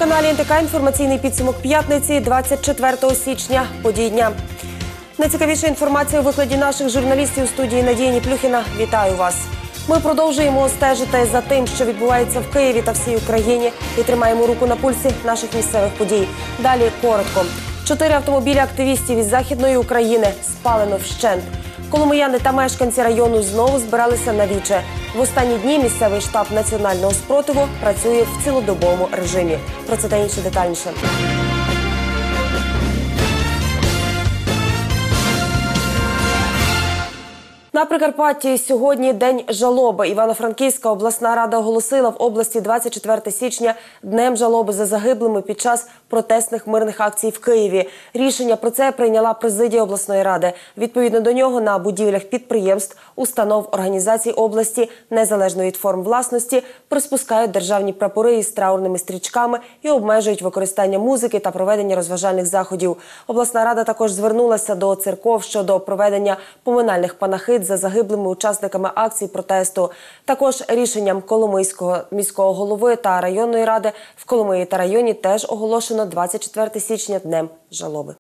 телеканалі НТК інформаційний підсумок п'ятниці 24 січня. Подій дня. Найцікавіша інформація у викладі наших журналістів у студії Надії Ніплюхіна. Вітаю вас. Ми продовжуємо стежити за тим, що відбувається в Києві та всій Україні, і тримаємо руку на пульсі наших місцевих подій. Далі коротко. Чотири автомобілі активістів із західної України спалено вщент. Коломияни та мешканці району знову збиралися на віче. В останні дні місцевий штаб національного спротиву працює в цілодобовому режимі. Про це та інше детальніше. На Прикарпатті сьогодні день жалоби. Івано-Франківська обласна рада оголосила в області 24 січня днем жалоби за загиблими під час протестних мирних акцій в Києві. Рішення про це прийняла президія обласної ради. Відповідно до нього на будівлях підприємств, установ організацій області, незалежно від форм власності, приспускають державні прапори із траурними стрічками і обмежують використання музики та проведення розважальних заходів. Обласна рада також звернулася до церков щодо проведення поминальних панахид за загиблими учасниками акцій протесту. Також рішенням Коломийського міського голови та районної ради в Коломиї та районі теж оголошено 24 січня днем жалоби.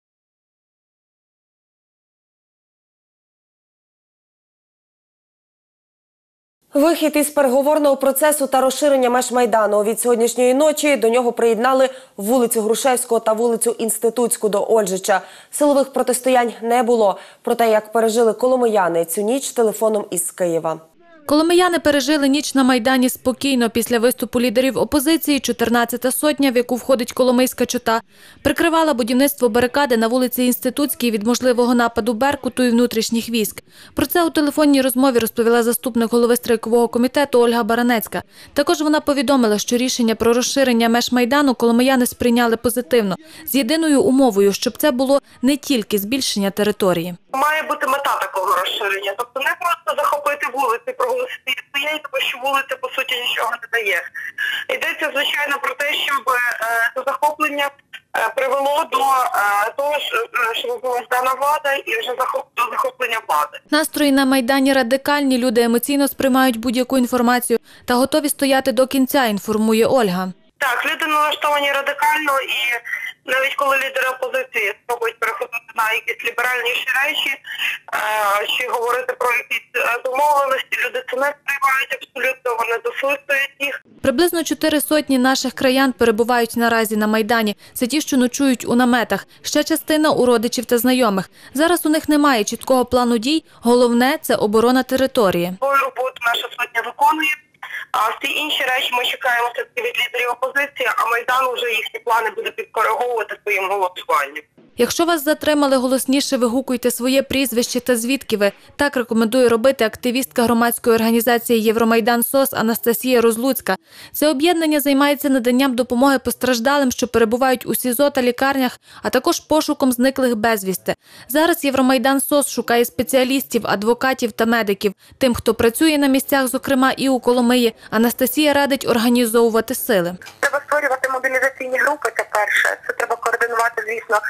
Вихід із переговорного процесу та розширення меж майдану від сьогоднішньої ночі до нього приєднали вулицю Грушевського та вулицю Інститутську до Ольжича. Силових протистоянь не було. Проте як пережили коломияни цю ніч телефоном із Києва. Коломияни пережили ніч на Майдані спокійно після виступу лідерів опозиції. 14-та сотня, в яку входить Коломийська чота, прикривала будівництво барикади на вулиці Інститутській від можливого нападу Беркуту і внутрішніх військ. Про це у телефонній розмові розповіла заступник голови страйкового комітету Ольга Баранецька. Також вона повідомила, що рішення про розширення меж Майдану коломияни сприйняли позитивно, з єдиною умовою, щоб це було не тільки збільшення території. Має бути мета такого розширення, тобто не просто захопити вулиці, проголосити тому що вулиця по суті нічого не дає. Йдеться звичайно про те, щоб е, це захоплення е, привело до е, того, що, була здана влада і вже до захоплення влади. Настрої на майдані радикальні. Люди емоційно сприймають будь-яку інформацію та готові стояти до кінця. Інформує Ольга. Так, люди налаштовані радикально і навіть коли лідери опозиції спробують переходити на якісь ліберальніші речі е, чи говорити про якісь е, домовленості, люди це не сприймають абсолютно, вони дослухають їх. Приблизно чотири сотні наших краян перебувають наразі на майдані. Це ті, що ночують у наметах. Ще частина у родичів та знайомих. Зараз у них немає чіткого плану дій. Головне це оборона території. Свою роботу наша сотня виконує. А всі інші речі ми чекаємо все-таки від лідерів опозиції, а Майдан вже їхні плани буде підкориговувати своїм голосуванням. Якщо вас затримали, голосніше вигукуйте своє прізвище та звідки ви. Так рекомендує робити активістка громадської організації Євромайдан СОС Анастасія Розлуцька. Це об'єднання займається наданням допомоги постраждалим, що перебувають у СІЗО та лікарнях, а також пошуком зниклих безвісти. Зараз Євромайдан СОС шукає спеціалістів, адвокатів та медиків. Тим, хто працює на місцях, зокрема і у Коломиї, Анастасія радить організовувати сили. Треба створювати мобілізаційні групи. Це перше. Це треба координувати, звісно,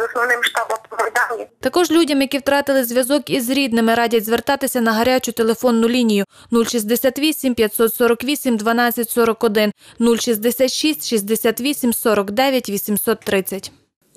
з основним штабом Майдані. Також людям, які втратили зв'язок із рідними, радять звертатися на гарячу телефонну лінію 068 548 1241 066 68 49 830.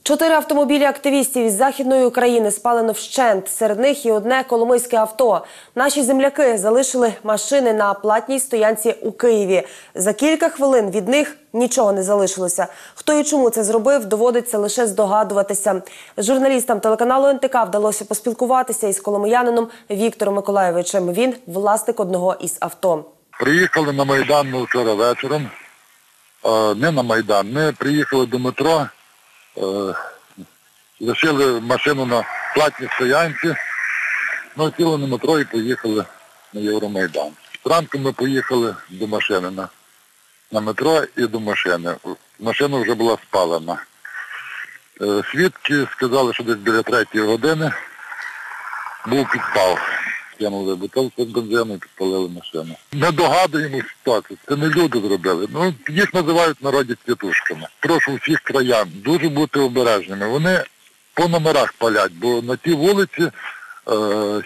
Чотири автомобілі активістів із західної України спалено вщент. Серед них і одне коломийське авто. Наші земляки залишили машини на платній стоянці у Києві. За кілька хвилин від них нічого не залишилося. Хто і чому це зробив, доводиться лише здогадуватися. Журналістам телеканалу НТК вдалося поспілкуватися із коломиянином Віктором Миколаєвичем. Він власник одного із авто. Приїхали на Майдан вчора вечором. Е, Не на Майдан. Ми приїхали до метро, лишили машину на платній стоянці, ну, сіли на метро і поїхали на Євромайдан. Зранку ми поїхали до машини на, на метро і до машини. Машина вже була спалена. Е, Свідки сказали, що десь біля третьої години був підпал. Кинули бутилку з бензину і підпалили машину. Не догадуємось ситуацію. Це не люди зробили. Ну, їх називають в народі цвітушками. Прошу всіх краян дуже бути обережними. Вони по номерах палять, бо на тій вулиці е,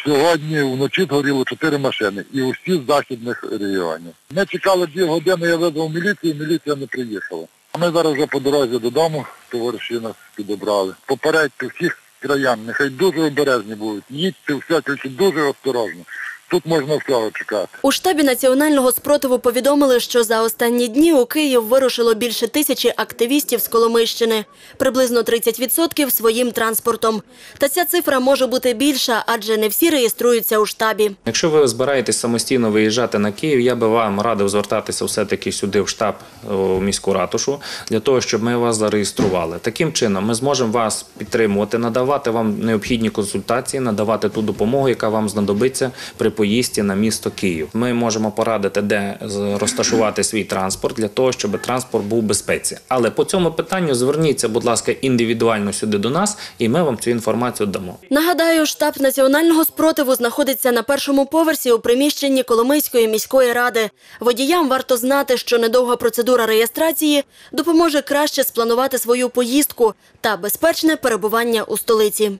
сьогодні вночі згоріло чотири машини і усі з західних регіонів. Ми чекали дві години, я визвав міліцію, міліція не приїхала. Ми зараз вже по дорозі додому, товариші нас підібрали. Попередьте всіх краян, нехай дуже обережні будуть. Їдьте все, тільки дуже осторожно. Тут можна всього чекати. У штабі національного спротиву повідомили, що за останні дні у Київ вирушило більше тисячі активістів з Коломийщини, приблизно 30% своїм транспортом. Та ця цифра може бути більша, адже не всі реєструються у штабі. Якщо ви збираєтесь самостійно виїжджати на Київ, я би вам радив звертатися все-таки сюди в штаб у міську ратушу для того, щоб ми вас зареєстрували. Таким чином, ми зможемо вас підтримувати, надавати вам необхідні консультації, надавати ту допомогу, яка вам знадобиться при поїзді на місто Київ. Ми можемо порадити, де розташувати свій транспорт для того, щоб транспорт був безпеці. Але по цьому питанню зверніться, будь ласка, індивідуально сюди до нас, і ми вам цю інформацію дамо. Нагадаю, штаб національного спротиву знаходиться на першому поверсі у приміщенні Коломийської міської ради. Водіям варто знати, що недовга процедура реєстрації допоможе краще спланувати свою поїздку та безпечне перебування у столиці.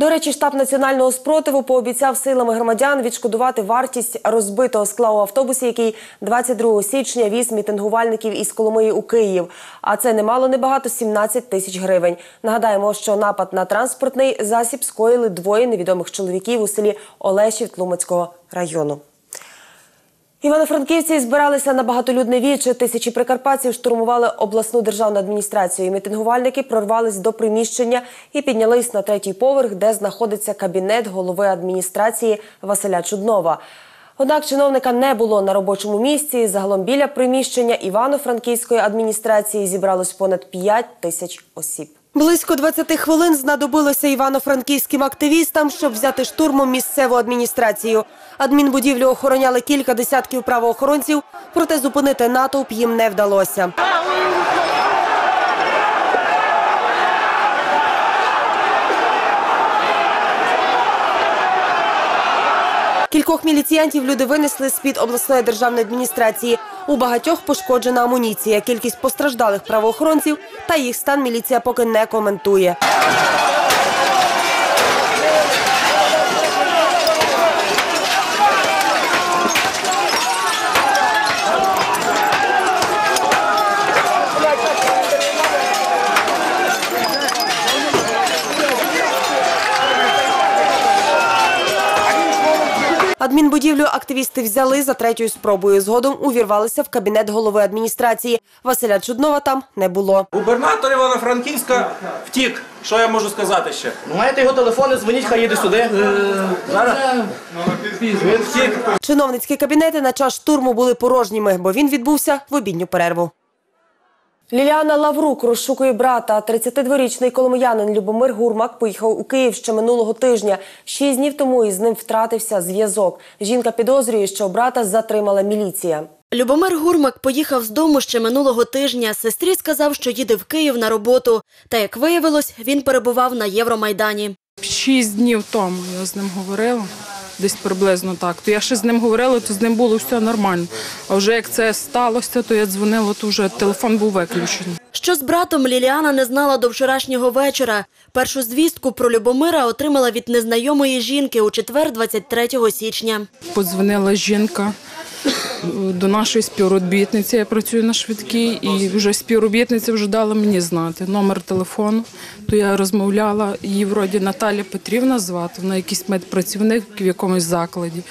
До речі, штаб національного спротиву пообіцяв силами громадян відшкодувати вартість розбитого скла у автобусі, який 22 січня віз мітингувальників із Коломиї у Київ. А це немало небагато 17 тисяч гривень. Нагадаємо, що напад на транспортний засіб скоїли двоє невідомих чоловіків у селі Олешів Тлумацького району. Івано-франківці збиралися на багатолюдне віче. Тисячі прикарпатців штурмували обласну державну адміністрацію. Мітингувальники прорвались до приміщення і піднялись на третій поверх, де знаходиться кабінет голови адміністрації Василя Чуднова. Однак чиновника не було на робочому місці. Загалом біля приміщення Івано-Франківської адміністрації зібралось понад 5 тисяч осіб. Близько 20 хвилин знадобилося івано-франківським активістам, щоб взяти штурмом місцеву адміністрацію. Адмінбудівлю охороняли кілька десятків правоохоронців, проте зупинити натовп їм не вдалося. Кількох міліціянтів люди винесли з-під обласної державної адміністрації. У багатьох пошкоджена амуніція. Кількість постраждалих правоохоронців та їх стан міліція поки не коментує. Адмінбудівлю активісти взяли за третьою спробою. Згодом увірвалися в кабінет голови адміністрації. Василя Чуднова там не було. Губернатор Івано-Франківська втік. Що я можу сказати ще? Ну, Маєте його телефони, дзвоніть, хай їде сюди. Зараз він втік. Чиновницькі кабінети на час штурму були порожніми, бо він відбувся в обідню перерву. Ліліана Лаврук розшукує брата. 32-річний коломиянин Любомир Гурмак поїхав у Київ ще минулого тижня. Шість днів тому із ним втратився зв'язок. Жінка підозрює, що брата затримала міліція. Любомир Гурмак поїхав з дому ще минулого тижня. Сестрі сказав, що їде в Київ на роботу. Та як виявилось, він перебував на Євромайдані. Шість днів тому я з ним говорила, десь приблизно так. То я ще з ним говорила, то з ним було все нормально. А вже як це сталося, то я дзвонила, то вже телефон був виключений. Що з братом Ліліана не знала до вчорашнього вечора. Першу звістку про Любомира отримала від незнайомої жінки у четвер, 23 січня. Подзвонила жінка до нашої співробітниці. Я працюю на швидкій, і вже співробітниця вже дала мені знати номер телефону. То я розмовляла, її вроді Наталя Петрівна звати, вона якийсь медпрацівник в якомусь закладі.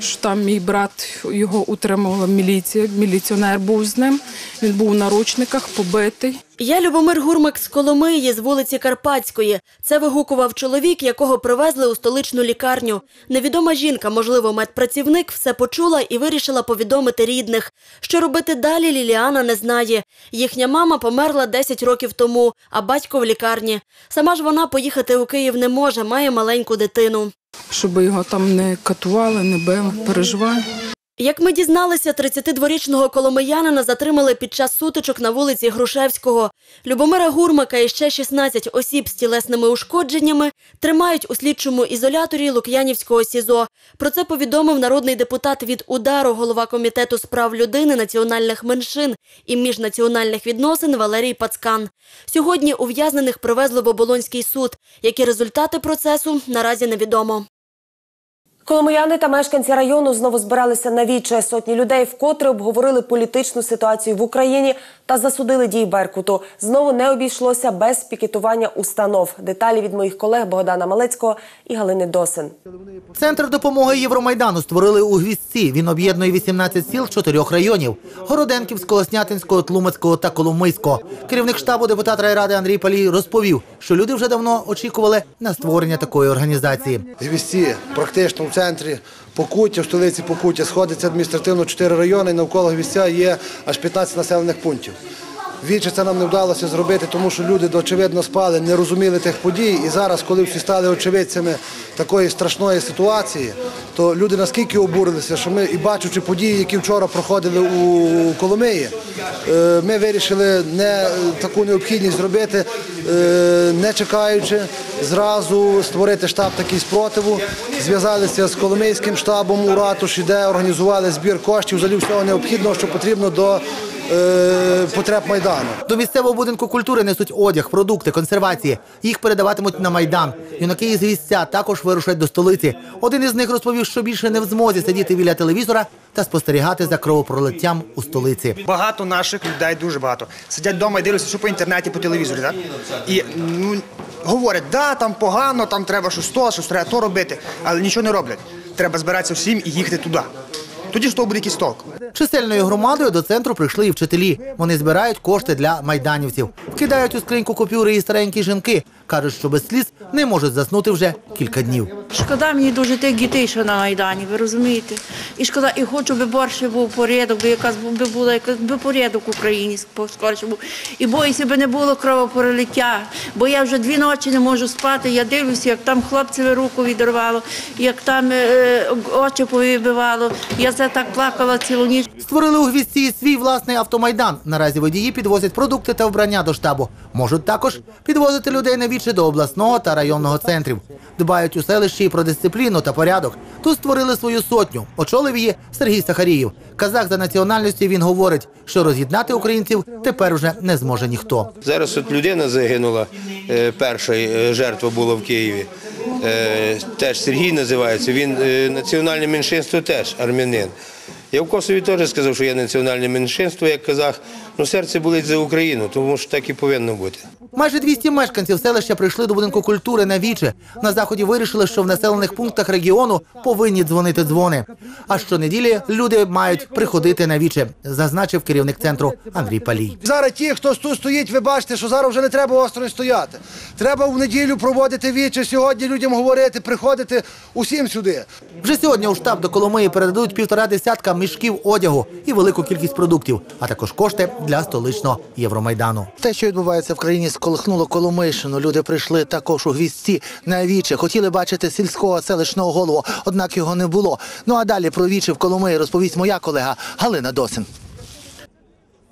Що там мій брат його утримувала міліція. Міліціонер був з ним. Він був у наручниках, побитий. Я Любомир Гурмак з Коломиї, з вулиці Карпатської. Це вигукував чоловік, якого привезли у столичну лікарню. Невідома жінка, можливо, медпрацівник, все почула і вирішила повідомити рідних. Що робити далі, Ліліана не знає. Їхня мама померла 10 років тому, а батько в лікарні. Сама ж вона поїхати у Київ не може, має маленьку дитину. Щоб його там не катували, не били, переживаю. Як ми дізналися, 32-річного коломиянина затримали під час сутичок на вулиці Грушевського. Любомира Гурмака і ще 16 осіб з тілесними ушкодженнями тримають у слідчому ізоляторі Лук'янівського СІЗО. Про це повідомив народний депутат від удару, голова комітету з прав людини, національних меншин і міжнаціональних відносин Валерій Пацкан. Сьогодні ув'язнених привезли в Оболонський суд. Які результати процесу наразі невідомо. Коломияни та мешканці району знову збиралися на віче. Сотні людей вкотре обговорили політичну ситуацію в Україні та засудили дії Беркуту. Знову не обійшлося без пікетування установ. Деталі від моїх колег Богдана Малецького і Галини Досин. Центр допомоги Євромайдану створили у Гвіздці. Він об'єднує 18 сіл чотирьох районів: Городенківського, Снятинського, Тлумацького та Коломийського. Керівник штабу депутат райради Андрій Палій розповів, що люди вже давно очікували на створення такої організації. Гвісті практично в центрі Покуття, в столиці Покуття сходиться адміністративно 4 райони, і навколо Гвістя є аж 15 населених пунктів. Віче це нам не вдалося зробити, тому що люди, очевидно, спали, не розуміли тих подій. І зараз, коли всі стали очевидцями такої страшної ситуації, то люди наскільки обурилися, що ми, і бачучи події, які вчора проходили у Коломиї, е, ми вирішили не таку необхідність зробити, е, не чекаючи, зразу створити штаб такий спротиву. Зв'язалися з Коломийським штабом у ратуші, де організували збір коштів, взагалі всього необхідного, що потрібно до е, потреб Майдану. До місцевого будинку культури несуть одяг, продукти, консервації. Їх передаватимуть на майдан. Юнаки із Гвіздця також вирушать до столиці. Один із них розповів, що більше не в змозі сидіти біля телевізора та спостерігати за кровопролиттям у столиці. Багато наших людей, дуже багато, сидять вдома і дивляться, що по інтернеті, по телевізорі. Так? І ну, говорять, да, там погано, там треба щось то, щось треба то робити, але нічого не роблять. Треба збиратися всім і їхати туди. Тоді ж то буде якийсь толк. Чисельною громадою до центру прийшли і вчителі. Вони збирають кошти для майданівців. Вкидають у скриньку купюри і старенькі жінки. Кажуть, що без сліз не можуть заснути вже кілька днів. Шкода мені дуже тих дітей, що на Майдані, ви розумієте? І шкода, і хочу, би борше був порядок, би якась би була якась би порядок в Україні скоріше був. І боюся, би не було кровопролиття, бо я вже дві ночі не можу спати. Я дивлюся, як там хлопцеві руку відірвало, як там е, очі повибивало. Я це так плакала цілу ніч. Створили у Гвіздці і свій власний автомайдан. Наразі водії підвозять продукти та вбрання до штабу. Можуть також підвозити людей на вічі до обласного та районного центрів. Дбають у селищі про дисципліну та порядок. Тут створили свою сотню. Очолив її Сергій Сахаріїв. Казах за національністю він говорить, що роз'єднати українців тепер вже не зможе ніхто. Зараз от людина загинула, е, перша е, жертва була в Києві. Е, Теж Сергій називається. Він національне меншинство теж армянин. Я в Косові теж сказав, що я національне меншинство, як казах. Ну серце болить за Україну, тому що так і повинно бути. Майже 200 мешканців селища прийшли до будинку культури на віче. На заході вирішили, що в населених пунктах регіону повинні дзвонити дзвони. А щонеділі люди мають приходити на віче, зазначив керівник центру Андрій Палій. Зараз ті, хто тут стоїть, ви бачите, що зараз вже не треба осторонь стояти. Треба в неділю проводити віче, сьогодні людям говорити, приходити усім сюди. Вже сьогодні у штаб до Коломиї передадуть півтора десятка мішків одягу і велику кількість продуктів, а також кошти для столичного Євромайдану. Те, що відбувається в країні, сколихнуло Коломийщину. Люди прийшли також у гвіздці на віче. Хотіли бачити сільського селищного голову, однак його не було. Ну а далі про віче в Коломиї розповість моя колега Галина Досин.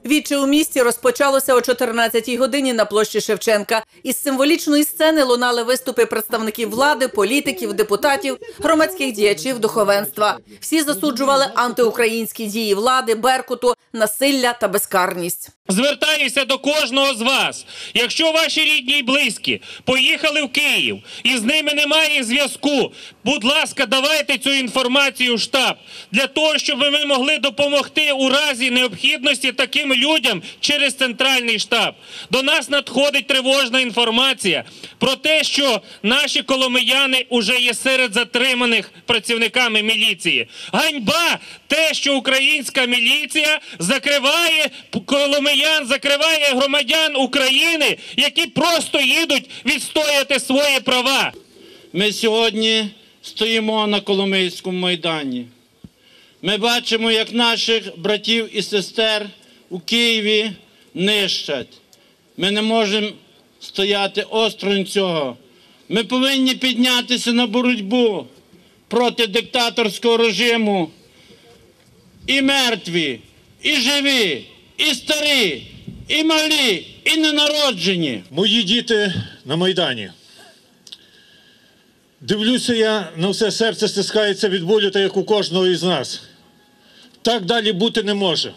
Віче у місті розпочалося о 14-й годині на площі Шевченка. Із символічної сцени лунали виступи представників влади, політиків, депутатів, громадських діячів, духовенства. Всі засуджували антиукраїнські дії влади, беркуту, насилля та безкарність. Звертаюся до кожного з вас. Якщо ваші рідні і близькі поїхали в Київ і з ними немає зв'язку, будь ласка, давайте цю інформацію в штаб для того, щоб ми могли допомогти у разі необхідності таким людям через центральний штаб. До нас надходить тривожна інформація про те, що наші коломияни вже є серед затриманих працівниками міліції. Ганьба те, що українська міліція закриває коломиян, закриває громадян України, які просто їдуть відстояти свої права. Ми сьогодні стоїмо на Коломийському майдані. Ми бачимо, як наших братів і сестер у Києві нищать. Ми не можемо стояти осторонь цього. Ми повинні піднятися на боротьбу проти диктаторського режиму. І мертві, і живі, і старі, і малі, і ненароджені. Мої діти на Майдані. Дивлюся я на все серце стискається від болю, та як у кожного із нас. Так далі бути не може.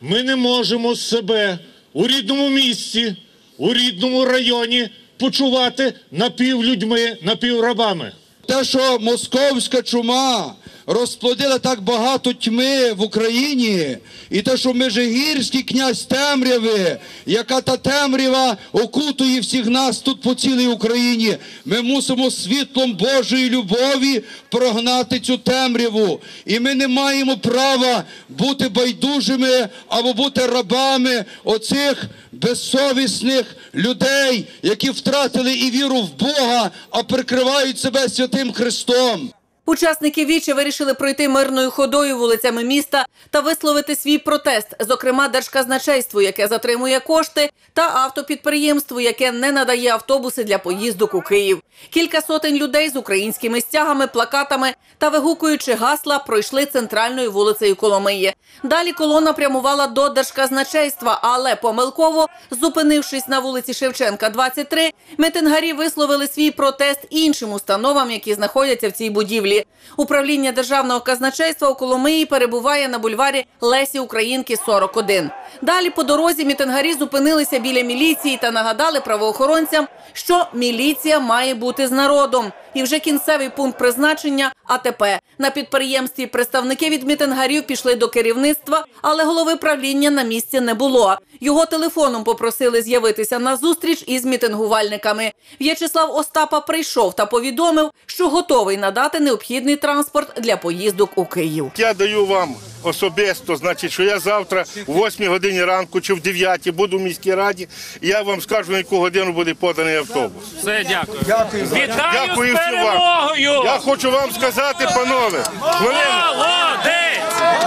Ми не можемо себе у рідному місті, у рідному районі почувати напівлюдьми, напіврабами. Те, що московська чума розплодила так багато тьми в Україні, і те, що Межигірський князь темряви, яка та темрява окутує всіх нас тут по цілій Україні, ми мусимо світлом Божої любові прогнати цю темряву. І ми не маємо права бути байдужими або бути рабами оцих безсовісних людей, які втратили і віру в Бога, а прикривають себе святим Христом. Учасники вічі вирішили пройти мирною ходою вулицями міста та висловити свій протест, зокрема держказначейству, яке затримує кошти, та автопідприємству, яке не надає автобуси для поїздок у Київ. Кілька сотень людей з українськими стягами, плакатами та вигукуючи гасла пройшли центральною вулицею Коломиї. Далі колона прямувала до держказначейства, але помилково, зупинившись на вулиці Шевченка, 23, митингарі висловили свій протест іншим установам, які знаходяться в цій будівлі. Управління державного казначейства у Коломиї перебуває на бульварі Лесі Українки 41. Далі по дорозі мітингарі зупинилися біля міліції та нагадали правоохоронцям, що міліція має бути з народом. І вже кінцевий пункт призначення АТП. На підприємстві представники від мітингарів пішли до керівництва, але голови правління на місці не було. Його телефоном попросили з'явитися на зустріч із мітингувальниками. В'ячеслав Остапа прийшов та повідомив, що готовий надати необхідний транспорт для поїздок у Київ. Я даю вам особисто, значить, що я завтра о 8 годині ранку чи в 9 буду в міській раді, і я вам скажу, на яку годину буде поданий автобус. Все, дякую. Дякую, Вітаю Дякую з перемогою! вам. Я хочу вам сказати, панове. Молодець!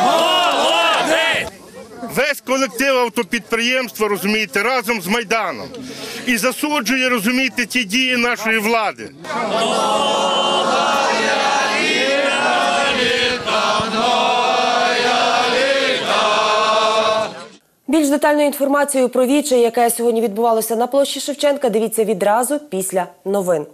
Молодець! Весь колектив автопідприємства, розумієте, разом з Майданом. І засуджує, розумієте, ті дії нашої влади. Більш детальною інформацією про віче, яке сьогодні відбувалося на площі Шевченка, дивіться відразу після новин.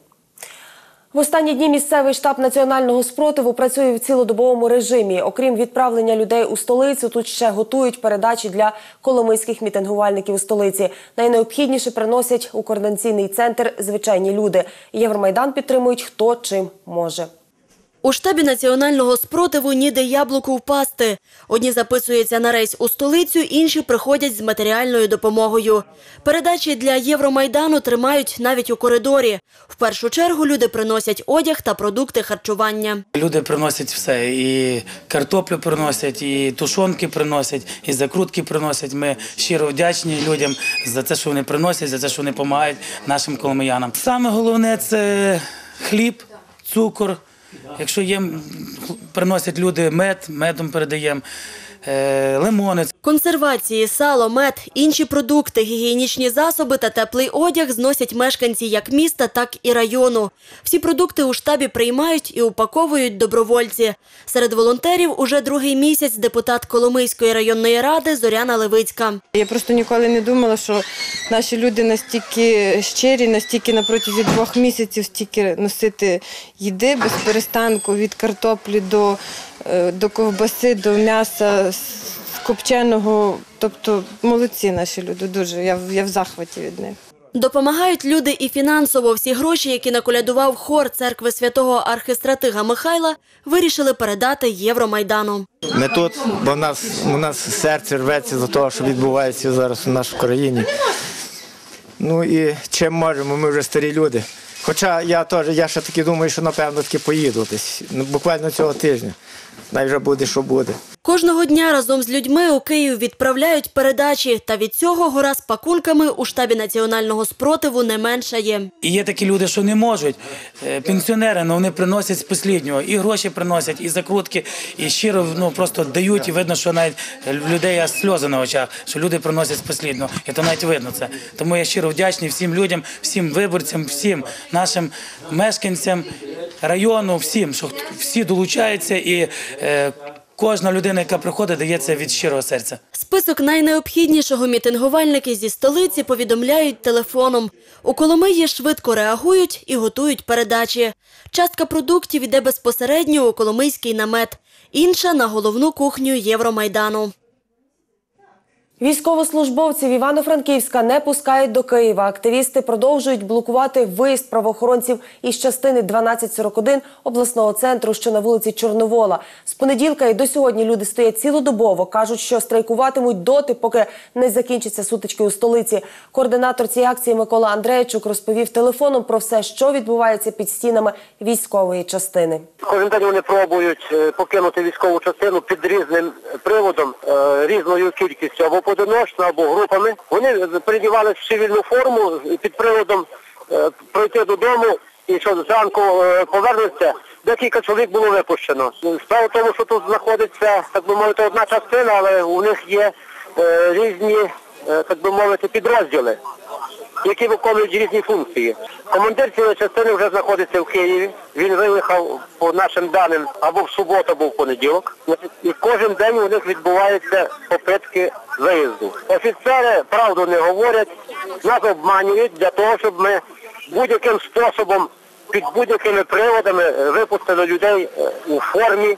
В останні дні місцевий штаб національного спротиву працює в цілодобовому режимі. Окрім відправлення людей у столицю, тут ще готують передачі для коломийських мітингувальників у столиці. Найнеобхідніше приносять у координаційний центр звичайні люди. Євромайдан підтримують хто чим може. У штабі національного спротиву ніде яблуку впасти. Одні записуються на рейс у столицю, інші приходять з матеріальною допомогою. Передачі для Євромайдану тримають навіть у коридорі. В першу чергу люди приносять одяг та продукти харчування. Люди приносять все, і картоплю приносять, і тушонки приносять, і закрутки приносять. Ми щиро вдячні людям за те, що вони приносять, за те, що вони допомагають нашим коломиянам. Саме головне це хліб, цукор. Якщо їм приносять люди мед, медом передаємо, лимони. Консервації, сало, мед, інші продукти, гігієнічні засоби та теплий одяг зносять мешканці як міста, так і району. Всі продукти у штабі приймають і упаковують добровольці. Серед волонтерів уже другий місяць депутат Коломийської районної ради Зоряна Левицька. Я просто ніколи не думала, що наші люди настільки щирі, настільки на протязі двох місяців стільки носити їди без перестанку від картоплі до, е, до ковбаси, до м'яса копченого. Тобто молодці наші люди дуже. Я, в- я в захваті від них. Допомагають люди і фінансово. Всі гроші, які наколядував хор церкви святого архистратига Михайла, вирішили передати Євромайдану. Ми тут, бо в нас, у нас серце рветься за те, що відбувається зараз у нашій країні. Ну і чим можемо, ми вже старі люди. Хоча я теж, я ще таки думаю, що напевно таки поїду десь, ну, буквально цього тижня. Най вже буде, що буде. Кожного дня разом з людьми у Київ відправляють передачі, та від цього гора з пакунками у штабі національного спротиву не меншає. І є такі люди, що не можуть. Е, Пенсіонери, ну вони приносять з посліднього. І гроші приносять, і закрутки, і щиро ну, просто дають. І видно, що навіть людей сльози на очах, що люди приносять з послідного. І то навіть видно це. Тому я щиро вдячний всім людям, всім виборцям, всім нашим мешканцям району, всім, що всі долучаються і. е, Кожна людина, яка приходить, дається від щирого серця. Список найнеобхіднішого мітингувальники зі столиці повідомляють телефоном. У Коломиї швидко реагують і готують передачі. Частка продуктів йде безпосередньо у Коломийський намет, інша – на головну кухню Євромайдану. Військовослужбовців Івано-Франківська не пускають до Києва. Активісти продовжують блокувати виїзд правоохоронців із частини 1241 обласного центру, що на вулиці Чорновола. З понеділка і до сьогодні люди стоять цілодобово. кажуть, що страйкуватимуть доти, поки не закінчаться сутички у столиці. Координатор цієї акції Микола Андрейчук розповів телефоном про все, що відбувається під стінами військової частини. Кожен день вони пробують е, покинути військову частину під різним приводом, е, різною кількістю або поодиночно, або групами. Вони передівалися в цивільну форму під приводом е, пройти додому і що зранку е, повернуться. Декілька чоловік було випущено. Справа в тому, що тут знаходиться, так би мовити, одна частина, але у них є е, різні, так би мовити, підрозділи які виконують різні функції. Командир цієї частини вже знаходиться в Києві. Він виїхав по нашим даним або в суботу, або в понеділок. І кожен день у них відбуваються попитки виїзду. Офіцери правду не говорять, нас обманюють для того, щоб ми будь-яким способом під будь-якими приводами випустили людей е, у формі.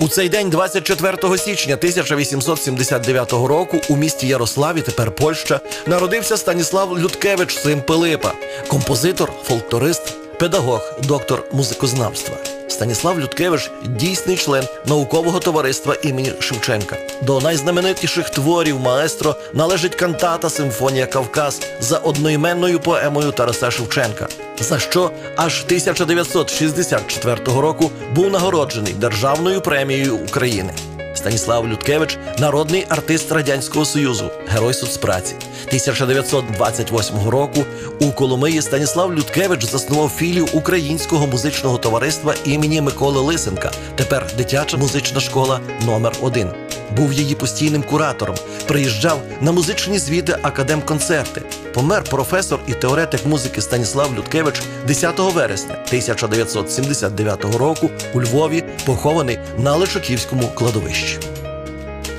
У цей день, 24 січня 1879 року, у місті Ярославі, тепер Польща, народився Станіслав Людкевич, син Пилипа, композитор, фолкторист, педагог, доктор музикознавства. Станіслав Людкевич дійсний член наукового товариства імені Шевченка. До найзнаменитіших творів маестро належить кантата Симфонія Кавказ за одноіменною поемою Тараса Шевченка, за що аж 1964 року був нагороджений Державною премією України. Станіслав Людкевич народний артист Радянського Союзу, герой соцпраці. 1928 року у Коломиї Станіслав Людкевич заснував філію Українського музичного товариства імені Миколи Лисенка, тепер дитяча музична школа номер 1 Був її постійним куратором, приїжджав на музичні звіти академконцерти. Помер професор і теоретик музики Станіслав Людкевич 10 вересня 1979 року у Львові, похований на Лишаківському кладовищі.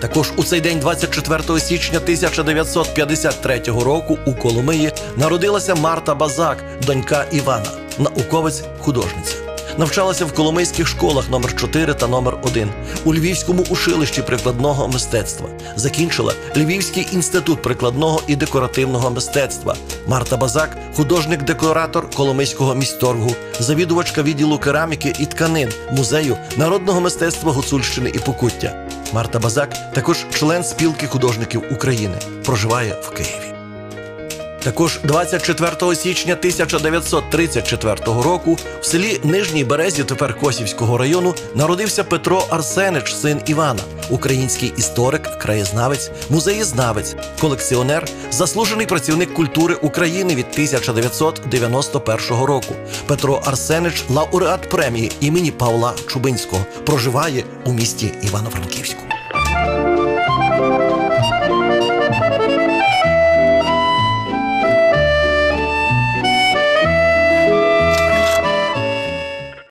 Також у цей день, 24 січня 1953 року, у Коломиї народилася Марта Базак, донька Івана, науковець, художниця. Навчалася в коломийських школах номер 4 та номер 1 у Львівському училищі прикладного мистецтва. Закінчила Львівський інститут прикладного і декоративного мистецтва. Марта Базак, художник-декоратор Коломийського місторгу, завідувачка відділу кераміки і тканин музею народного мистецтва Гуцульщини і Покуття. Марта Базак також член спілки художників України. Проживає в Києві. Також 24 січня 1934 року в селі Нижній Березі, тепер Косівського району, народився Петро Арсенич, син Івана, український історик, краєзнавець, музеєзнавець, колекціонер, заслужений працівник культури України від 1991 року. Петро Арсенич лауреат премії імені Павла Чубинського, проживає у місті Івано-Франківську.